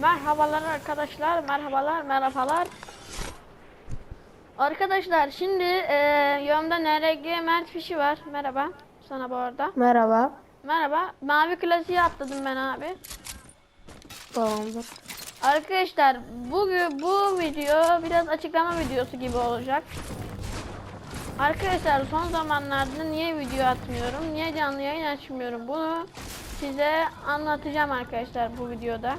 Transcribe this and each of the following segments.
Merhabalar arkadaşlar, merhabalar, merhabalar. Arkadaşlar şimdi e, yanımda NRG Mert Fişi var. Merhaba sana bu arada. Merhaba. Merhaba. Mavi klasiği atladım ben abi. Tamamdır. Arkadaşlar bugün bu video biraz açıklama videosu gibi olacak. Arkadaşlar son zamanlarda niye video atmıyorum, niye canlı yayın açmıyorum bunu size anlatacağım arkadaşlar bu videoda.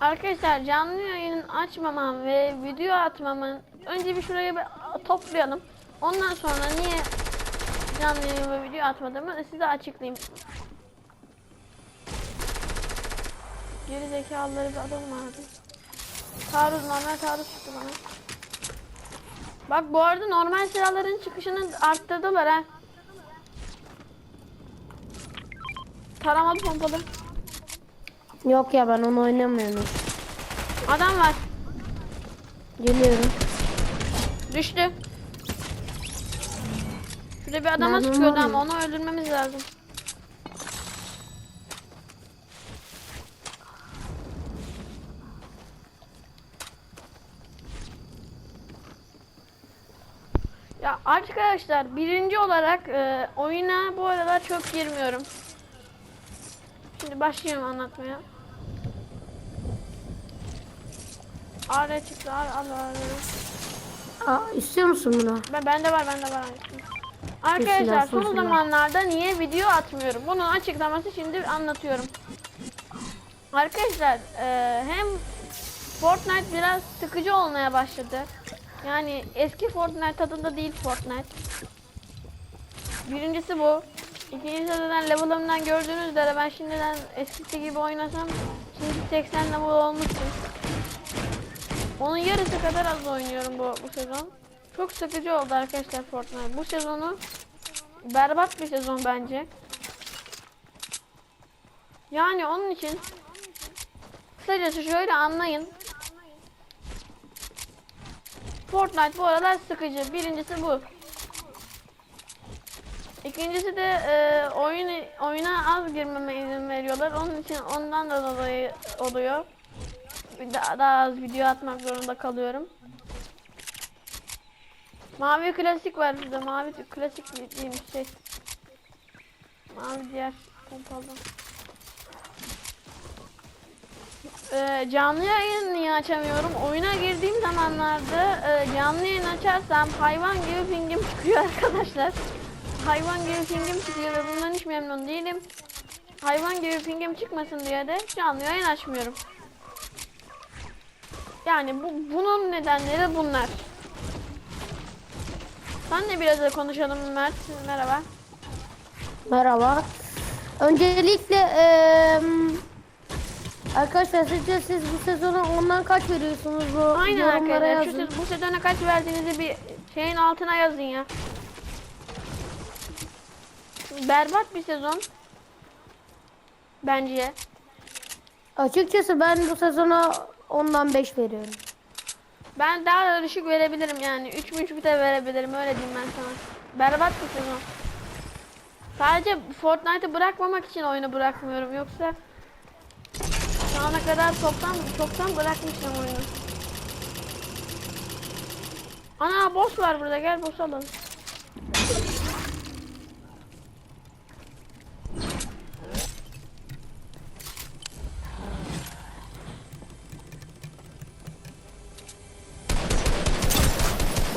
Arkadaşlar canlı yayın açmamam ve video atmamın önce bir şuraya bir toplayalım. Ondan sonra niye canlı yayın ve video atmadığımı size açıklayayım. Geri zekalıları bir alalım abi. Taarruz normal taarruz çıktı bana. Bak bu arada normal silahların çıkışını arttırdılar ha. Taramalı pompalı. Yok ya ben onu oynamıyorum. Adam var. Geliyorum. Düştü. Şurada bir adama Mermim sıkıyordu var ama onu öldürmemiz lazım. Ya arkadaşlar birinci olarak e, oyuna bu aralar çok girmiyorum. Şimdi başlayalım anlatmaya. Ağrı çıktı ağrı ağrı ağrı. Aa, istiyor musun bunu? Ben bende var bende var. Arkadaşlar son son zamanlarda niye video atmıyorum? Bunun açıklaması şimdi anlatıyorum. Arkadaşlar e, hem Fortnite biraz sıkıcı olmaya başladı. Yani eski Fortnite tadında değil Fortnite. Birincisi bu. İkincisi zaten level'ımdan gördüğünüz üzere ben şimdiden eskisi gibi oynasam şimdi 80 level olmuştum. Onun yarısı kadar az oynuyorum bu, bu sezon. Çok sıkıcı oldu arkadaşlar Fortnite. Bu sezonu berbat bir sezon bence. Yani onun için kısacası şöyle anlayın. Fortnite bu aralar sıkıcı. Birincisi bu. İkincisi de e, oyun oyuna az girmeme izin veriyorlar. Onun için ondan da dolayı oluyor. Daha, daha az video atmak zorunda kalıyorum. Mavi klasik var burada. Mavi klasik dediğim şey. Mavi diğer pompalı. Ee, canlı yayın niye açamıyorum? Oyuna girdiğim zamanlarda e, canlı yayın açarsam hayvan gibi pingim çıkıyor arkadaşlar. Hayvan gibi pingim çıkıyor ve bundan hiç memnun değilim. Hayvan gibi pingim çıkmasın diye de canlı yayın açmıyorum. Yani bu bunun nedenleri bunlar. Senle biraz da konuşalım Mert. Merhaba. Merhaba. Öncelikle eee arkadaşlar sizce siz bu sezona ondan kaç veriyorsunuz bu Aynen yorumlara arkadaşlar. Şu, yazın. se- bu sezona kaç verdiğinizi bir şeyin altına yazın ya. Berbat bir sezon. Bence. Açıkçası ben bu sezona ondan 5 veriyorum. Ben daha da düşük verebilirim yani. 3 3 de verebilirim öyle diyeyim ben sana. Berbat bir sezon. Sadece Fortnite'ı bırakmamak için oyunu bırakmıyorum yoksa şu ana kadar toptan çoktan bırakmışım oyunu. Ana boss var burada gel boss alalım.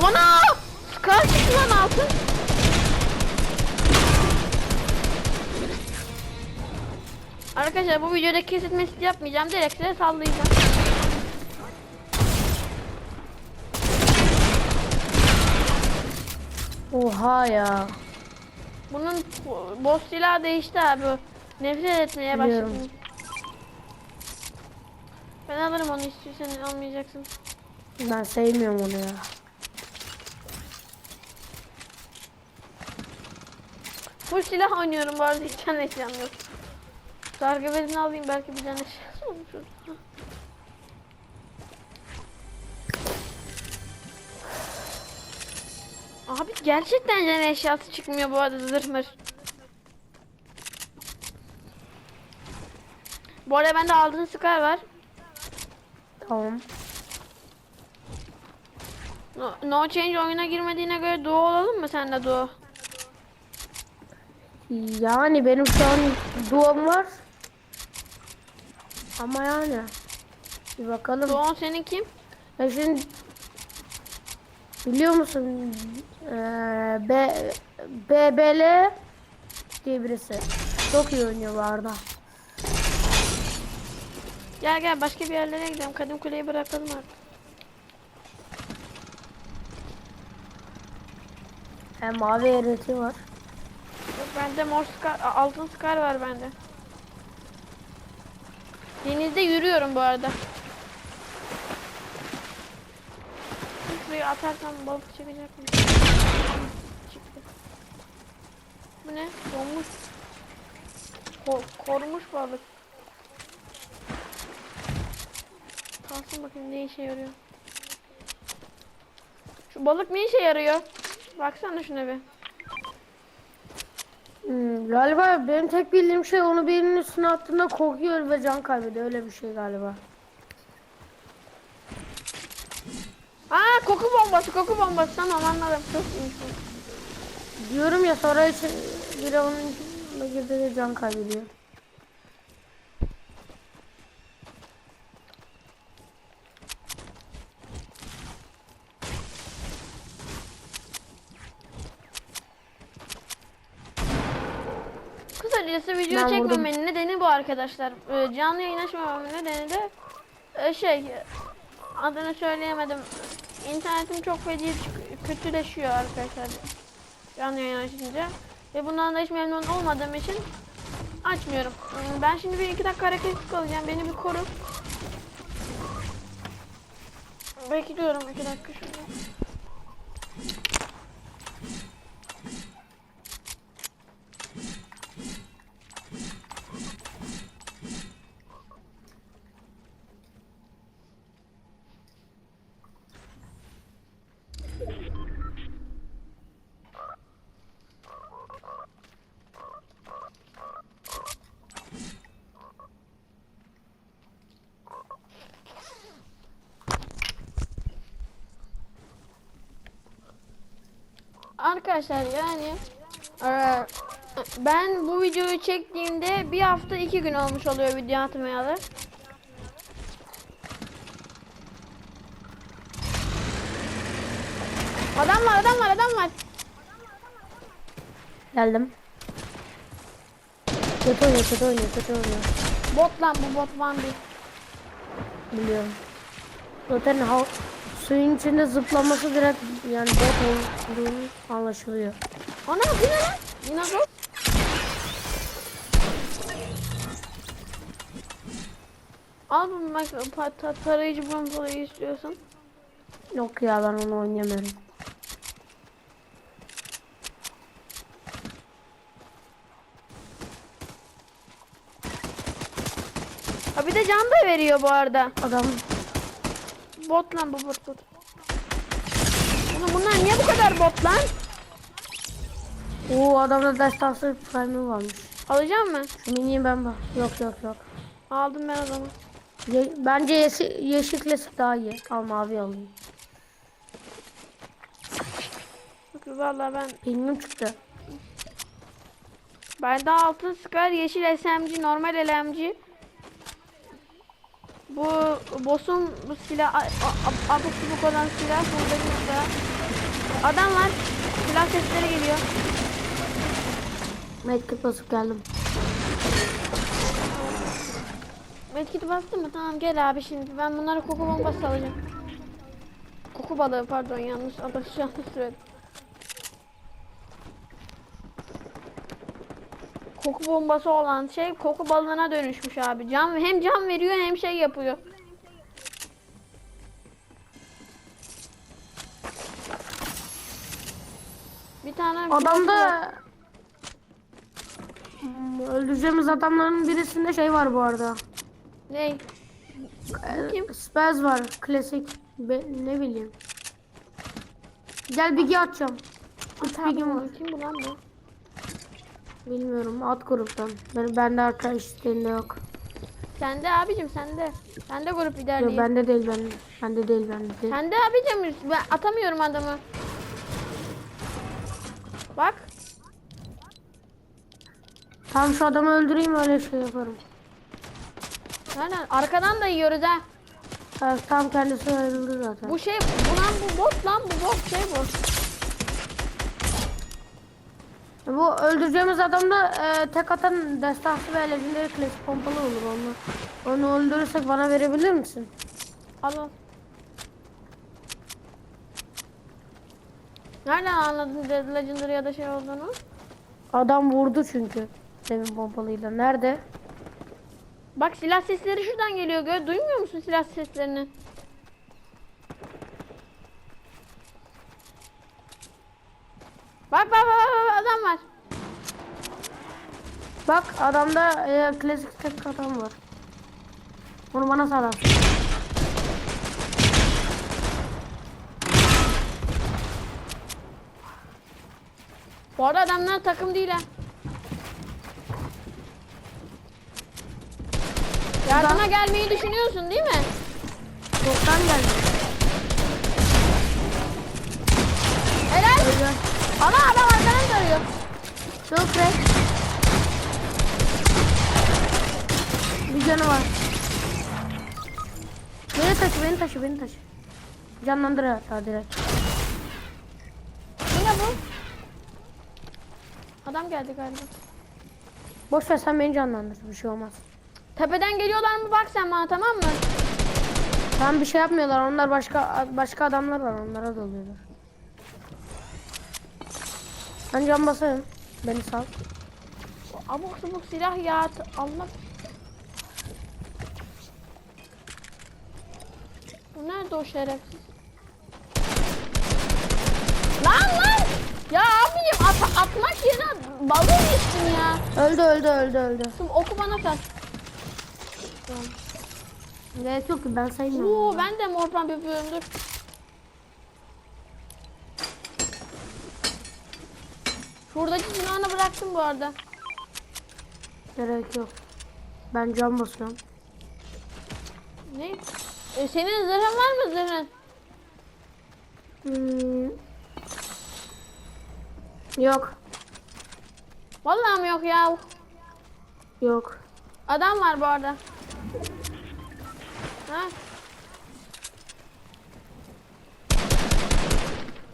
Ana! Kaç lan altın? Arkadaşlar bu videoda kesit mesit yapmayacağım. Direkt size sallayacağım. Oha ya. Bunun boss silahı değişti abi. Nefret etmeye Biliyorum. başladım. Ben alırım onu istiyorsan almayacaksın. Ben sevmiyorum onu ya. Bu silah oynuyorum bu arada hiç can eşyam yok. Sargı bezini alayım belki bir can eşyası olmuştur. Abi gerçekten can eşyası çıkmıyor bu arada zırh mır. Bu arada bende altın Scar var. Tamam. No, no Change oyuna girmediğine göre duo olalım mı sen de duo? Yani benim şu an duam var. Ama yani. Bir bakalım. Duo senin kim? Ya şimdi biliyor musun ee, B, BBL diye birisi. Çok iyi oynuyor bu arada. Gel gel başka bir yerlere gidelim. Kadim Kule'yi bırakalım artık. Hem mavi eriti var. Bende mor Scar, a- altın Scar var bende. Denizde yürüyorum bu arada. Şuraya atarsam balık çıkacak mı? Çıktı. Bu ne? Donmuş. Ko- korumuş balık. Kalsın bakayım ne işe yarıyor. Şu balık ne işe yarıyor? Baksana şuna bir. Hmm, galiba benim tek bildiğim şey onu birinin üstüne attığında kokuyor ve can kaybediyor. Öyle bir şey galiba. Aa koku bombası koku bombası tamam anladım. Çok bu. Diyorum ya sonra için biri onun içine girdi de can kaybediyor. Kısacası video Ben çekmemenin nedeni bu arkadaşlar. Ee, canlı yayın açmamamın nedeni de e, şey adını söyleyemedim. İnternetim çok feci kötüleşiyor arkadaşlar. Canlı yayın açınca. Ve bundan da hiç memnun olmadığım için açmıyorum. Hmm, Ben şimdi bir iki dakika hareketsiz kalacağım. Beni bir koru. Bekliyorum iki dakika şurada. Arkadaşlar yani eee, ben bu videoyu çektiğimde bir hafta iki gün olmuş oluyor video atmayalı. Adam var adam var adam var. Geldim. Kötü oynuyor, kötü oynuyor, kötü oynuyor. Bot lan bu bot van bir. Biliyorum. Zaten suyun içinde zıplaması direkt yani bot olduğunu anlaşılıyor. Ana bu ne lan? Dinozor. Al bu bak tarayıcı bombayı istiyorsan. Yok ya ben onu oynayamıyorum. Ha bir de can da veriyor bu arada. Adam Bot lan bu bot bot. Oğlum bunlar niye bu kadar bot lan? o adamda destansı prime'ı varmış. Alacağım mı? Miniyi ben bak. Yok yok yok. Aldım ben adamı. Ye- bence yeşil, yeşil klasik daha iyi. Al mavi alayım. Bakın Vallahi ben Filmim çıktı. bende altın Scar, yeşil SMG, normal LMG. Bu boss'un bu silah abuk subuk olan silah burada burada. Adam var. Silah sesleri geliyor. Medkit basıp geldim. Medkit'i bastın mı? Tamam gel abi şimdi. Ben bunlara koku bombası alacağım. Koku balığı pardon yanlış adı yanlış söyledim. Koku bombası olan şey koku balığına dönüşmüş abi. Can hem can veriyor hem şey yapıyor. Bir tane Adamda Hmm, öldüreceğimiz adamların birisinde şey var bu arada. ne? Ee, Kim? Spaz var. Klasik. Be- ne bileyim. Gel bilgi atacağım. Üç bilgim var. Kim bu lan bu? Bilmiyorum. At gruptan. Ben, bende arkadaş isteğinde yok. Sende abicim sende. Sende grup liderliği. Yok bende değil bende. Bende değil bende değil. Sende abicim ben atamıyorum adamı. Bak. Tam şu adamı öldüreyim öyle şey yaparım. Aynen arkadan da yiyoruz ha. Ha, tam kendisi öldürdü zaten. Bu şey bu lan bu bot lan bu bot şey bu. Bu öldüreceğimiz adam da e, tek atan destansı ve legendary klasik pompalı olur onu. Onu öldürürsek bana verebilir misin? Al al. Nereden anladın Legendary ya da şey olduğunu? Adam vurdu çünkü. Demin pompalıyla. Nerede? Bak silah sesleri şuradan geliyor. Duymuyor musun silah seslerini? Bak bak bak, bak, adam var. Bak adamda e, klasik tek adam var. Onu bana sağlar. Bu arada adamlar takım değil ha. Yardıma gelmeyi düşünüyorsun değil mi? Çoktan geldi. Helal. Öyle. Ana adam arkadan tarıyor. Çok crack. Bir canı var. Beni taşı, beni taşı, beni taşı. Canlandır hatta direkt. Yine bu. Adam geldi galiba. Boş ver sen beni canlandır, bir şey olmaz. Tepeden geliyorlar mı bak sen bana tamam mı? Tam bir şey yapmıyorlar, onlar başka başka adamlar var, onlara dalıyorlar. Ben can basarım. Beni sal. Abuk subuk silah ya. Allah. Nerede o şerefsiz? Lan lan! Ya abicim at atmak yerine balon geçtin ya. Öldü, öldü, öldü, öldü. Şimdi oku bana kaç. Gerek yok ben saymıyorum. Oo ben de morpam yapıyorum dur. Şuradaki silahını bıraktım bu arada. Gerek yok. Ben can basıyorum. Ne? E, senin zırhın var mı zırhın? Hmm. Yok, Vallahi mi yok ya? yok. Adam var bu arada. Ha?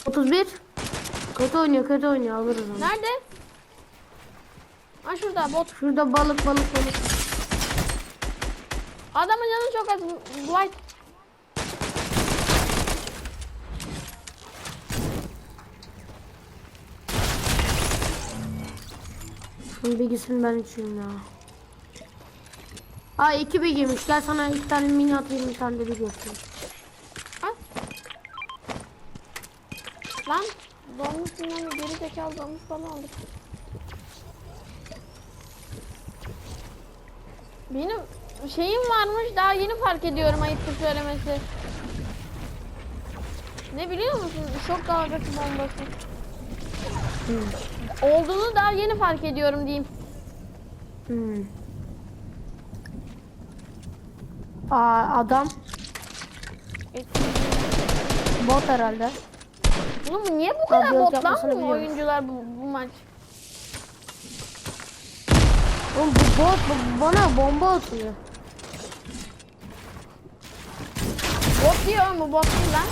31. Kötü oynuyor, kötü oynuyor. Alırız onu. Nerede? Ha şurada bot. Şurada balık, balık, balık. Adamın canı çok az. White. Şunun bilgisini ben içeyim ya. Aa iki bilgiymiş. Gel sana iki tane mini atayım bir tane de bir göstereyim. Al. Lan donmuş lan geri zekalı donmuş falan aldık. Benim şeyim varmış daha yeni fark ediyorum ayıptır söylemesi. Ne biliyor musun? Şok dalgası bombası. Olduğunu daha yeni fark ediyorum diyeyim. Hmm. Aa adam bot herhalde. Oğlum niye bu kadar Radyolog bot lan yapmasını bu biliyoruz. oyuncular bu, bu maç? Oğlum bu bot bu- bana bomba atıyor. Bot oğlum bu bot değil lan.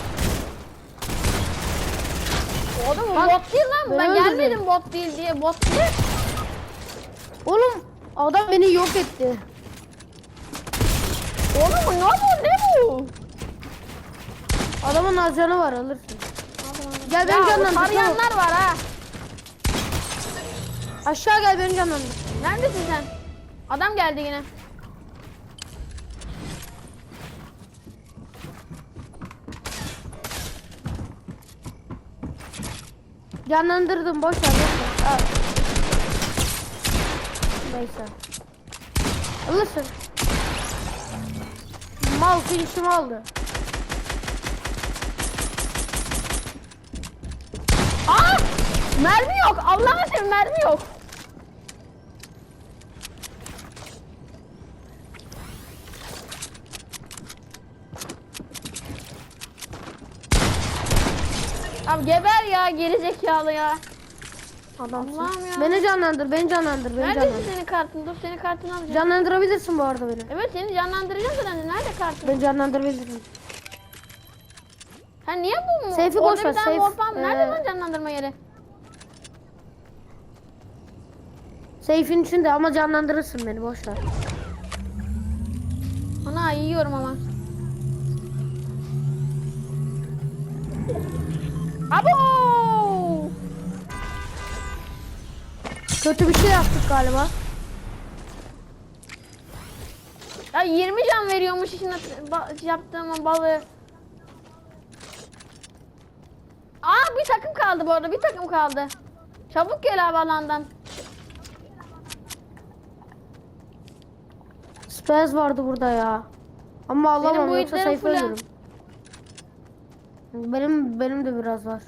Oğlum Bak, bot değil lan. Ben öldürdü. gelmedim bot değil diye. Bot değil. Oğlum adam beni yok etti. Oğlum ne bu? Ne bu? Adamın az canı var alırsın. Gel beni Ya canlandır. çabuk. tarayanlar var ha. Aşağı gel beni canlandır. Neredesin sen? Adam geldi yine. Canlandırdım boş ver boş ver. Al. Neyse. Alırsın. Mal finişimi aldı. Mermi yok. Allah'ını seveyim mermi yok. Abi geber ya geri zekalı ya. Adamsın. Allah'ım ya. Beni canlandır, beni canlandır, beni Neredesin canlandır. senin kartın? Dur senin kartını alacağım. Canlandırabilirsin bu arada beni. Evet seni canlandıracağım da nerede kartın? Ben canlandırabilirim. Ha niye bu mu? Seyfi boş ver, Orada bir tane Seyf. warp mı? Nerede Ee, lan canlandırma yeri? Seyfin içinde ama canlandırırsın beni boş ver. Ana yiyorum ama. Abo! Kötü bir şey yaptık galiba. Ya 20 can veriyormuş işin yaptığım balığı. Aa bir takım kaldı bu arada bir takım kaldı. Çabuk gel abi alandan. Spaz vardı burada ya. Ama alamam bu yoksa full ha. ölürüm. Benim benim de biraz var.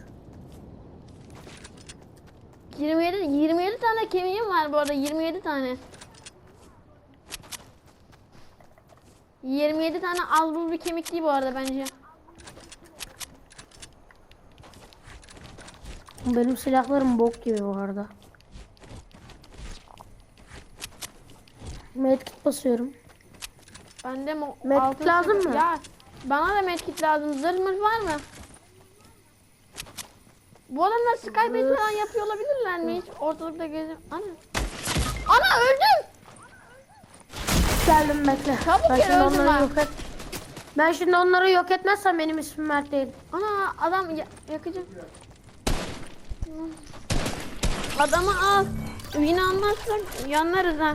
27 27 tane kemiğim var bu arada 27 tane. 27 tane az buz bir kemik değil bu arada bence. Benim silahlarım bok gibi bu arada. Medkit basıyorum. Bende mo Medkit lazım mı? Ya bana da medkit lazım. Zırh mırh var mı? Bu adamlar Skype falan yapıyor olabilirler mi hiç? Ortalıkta gezip... Ana. Ana öldüm! Geldim bekle. Çabuk ben gel, şimdi öldüm onları ha. yok et. Ben şimdi onları yok etmezsem benim ismim Mert değil. Ana adam ya yakacak. Adamı al. Yine almazsak yanlarız ha.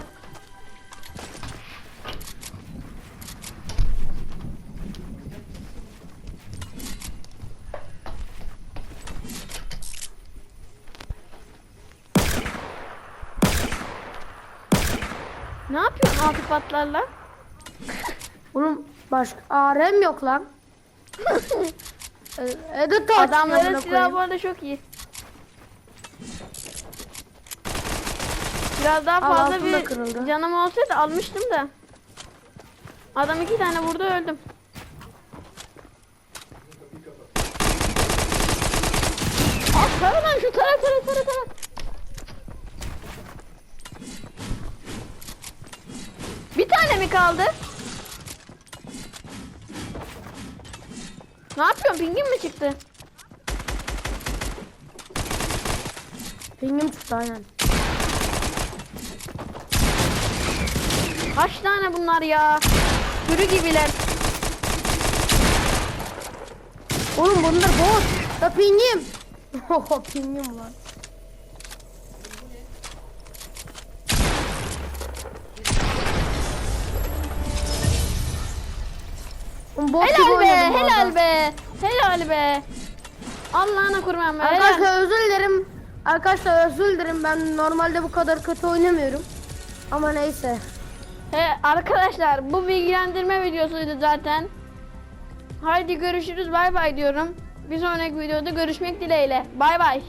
Ne altı patlarla? Bunun başka ARM yok lan. Edit Adamların silahı bu arada çok iyi. Biraz daha Al, fazla bir kırıldı. canım olsaydı almıştım da. Adam iki tane vurdu öldüm. Ah tara lan şu tara tara tara tara. Bir tane mi kaldı? Ne yapıyorsun? Pingin mi çıktı? Pingim çıktı aynen. Kaç tane bunlar ya? Sürü gibiler. Oğlum bunlar bot. Ya pingim. Oho pingim var. Bot Helal be, helal be. Helal be. Allah'ına kurban be. Helal. Arkadaşlar özür dilerim. Arkadaşlar özür dilerim. Ben normalde bu kadar kötü oynamıyorum. Ama neyse. He, arkadaşlar bu bilgilendirme videosuydu zaten. Haydi görüşürüz bay bay diyorum. Bir sonraki videoda görüşmek dileğiyle. Bay bay.